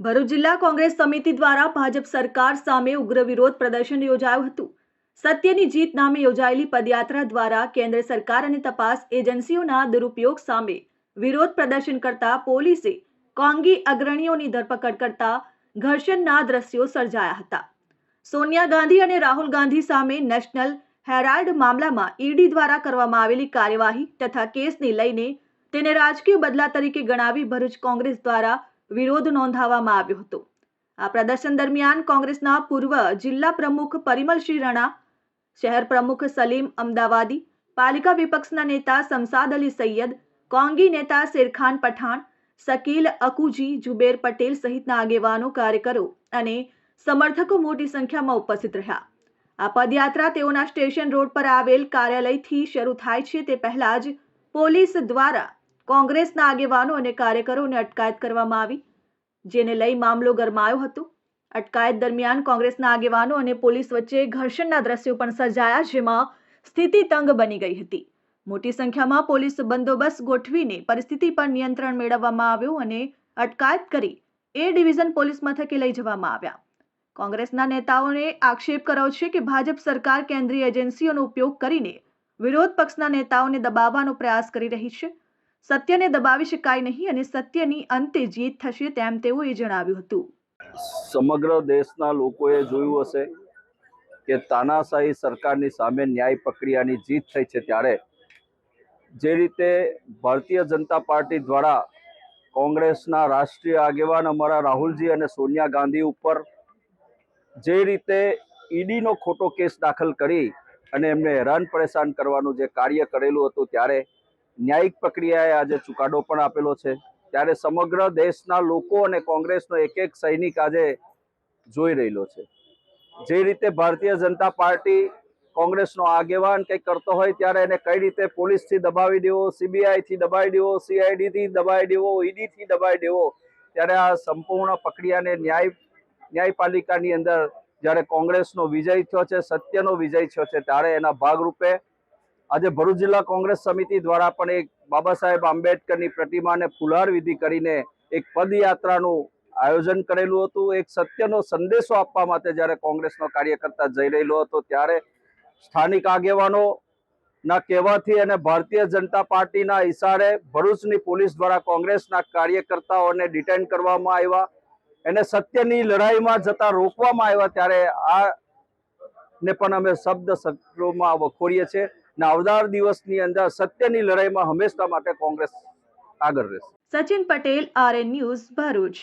ભરૂચ જિલ્લા કોંગ્રેસ સમિતિ દ્વારા ભાજપ સરકાર સામે ઉગ્ર વિરોધ પ્રદર્શન યોજાયું હતું. સત્યની જીત નામે યોજાયેલી પદયાત્રા દ્વારા કેન્દ્ર સરકાર અને તપાસ એજન્સીઓના દુરુપયોગ સામે વિરોધ પ્રદર્શન કરતા પોલીસે કોંગી અગ્રણીઓની ધરપકડ કરતા ઘર્ષણના દ્રશ્યો સર્જાયા હતા. સોનિયા ગાંધી અને રાહુલ ગાંધી સામે નેશનલ હેરાલ્ડ મામલામાં ઈડી દ્વારા કરવામાં આવેલી કાર્યવાહી તથા કેસને લઈને તેને રાજકીય બદલા તરીકે ગણાવી ભરૂચ કોંગ્રેસ દ્વારા વિરોધ નોંધાવવામાં આવ્યો હતો. આ પ્રદર્શન દરમિયાન કોંગ્રેસના પૂર્વ જિલ્લા પ્રમુખ પરિમલસિંહ રણા, શહેર પ્રમુખ સલીમ અમદાવાદી, પાલિકા વિપક્ષના નેતા સમસાદ અલી સૈયદ, કોંગી નેતા શેરખાન પઠાણ, શકીલ અકુજી, જુબેર પટેલ સહિતના આગેવાનો, કાર્યકરો અને સમર્થકો મોટી સંખ્યામાં ઉપસ્થિત રહ્યા. આ પદયાત્રા તેઓના સ્ટેશન રોડ પર આવેલ કાર્યાલયથી શરૂ થાય છે તે પહેલા જ પોલીસ દ્વારા કોંગ્રેસના આગેવાનો અને કાર્યકરોને અટકાયત કરવામાં આવી, જેને લઈ મામલો ગરમાયો હતો. અટકાયત દરમિયાન કોંગ્રેસના આગેવાનો અને પોલીસ વચ્ચે ઘર્ષણના દ્રશ્યો પણ સર્જાયા, જેમાં સ્થિતિ તંગ બની ગઈ હતી. મોટી સંખ્યામાં પોલીસ બંદોબસ્ત ગોઠવીને પરિસ્થિતિ પર નિયંત્રણ મેળવવામાં આવ્યું અને અટકાયત કરી એ ડિવિઝન પોલીસ મથકે લઈ જવામાં આવ્યા. કોંગ્રેસના નેતાઓને આક્ષેપ કર્યો છે કે ભાજપ સરકાર કેન્દ્રીય એજન્સીઓનો ઉપયોગ કરીને વિરોધ પક્ષના નેતાઓને દબાવવાનો પ્રયાસ કરી રહી છે. સત્યને દબાવી શકાય નહીં અને સત્યની અંતે જીત થશે તેમ તેઓએ જણાવ્યું હતું. સમગ્ર દેશના લોકોએ જોયું હશે કે તાનાશાહી સરકારની સામે ન્યાય પ્રક્રિયાની જીત થઈ છે ત્યારે જે રીતે ભારતીય જનતા પાર્ટી દ્વારા કોંગ્રેસના રાષ્ટ્રીય આગેવાન અમારા રાહુલજી અને સોનિયા ગાંધી ઉપર જે રીતે ઈડીનો ખોટો કેસ દાખલ કરી અને એમને હેરાન પરેશાન કરવાનું જે કાર્ય કરેલું હતું ત્યારે ન્યાયિક પ્રક્રિયાએ આજે ચુકાદો પણ આપેલો છે. ત્યારે સમગ્ર દેશના લોકો અને કોંગ્રેસનો એક એક સૈનિક આજે જોઈ રહેલો છે. જે રીતે ભારતીય જનતા પાર્ટી કોંગ્રેસનો આગેવાન કંઈક કરતો હોય ત્યારે એને કઈ રીતે પોલીસથી દબાવી દેવો, સીબીઆઈથી દબાવી દેવો, સીઆઈડીથી દબાવી દેવો, ઈડીથી દબાવી દેવો, ત્યારે આ સંપૂર્ણ પ્રક્રિયાને ન્યાય, ન્યાયપાલિકાની અંદર જ્યારે કોંગ્રેસનો વિજય થયો છે, સત્યનો વિજય થયો છે, ત્યારે એના ભાગરૂપે આજે ભરૂચ જિલ્લા કોંગ્રેસ સમિતિ દ્વારા પણ એક બાબા સાહેબ આંબેડકરની પ્રતિમાને ફુલાર વિધિ કરીને એક પદયાત્રાનું આયોજન કરેલું હતું. એક સત્યનો સંદેશો આપવા માટે જ્યારે કોંગ્રેસનો કાર્યકર્તા જઈ રહેલો હતો, ત્યારે સ્થાનિક આગેવાનો ના કહેવાથી અને ભારતીય જનતા પાર્ટીના ઈશારે ભરૂચની પોલીસ દ્વારા કોંગ્રેસના કાર્યકર્તાઓને ડિટેન કરવામાં આવ્યા. એને સત્યની લડાઈમાં જતા રોકવામાં આવ્યા, ત્યારે આ ને પણ અમે શબ્દ શબ્દોમાં વખોરીએ છીએ. ને આવનાર દિવસની અંદર સત્યની લડાઈમાં હંમેશા માટે કોંગ્રેસ આગળ રહેશે. Sachin Patel RN news Bharuch.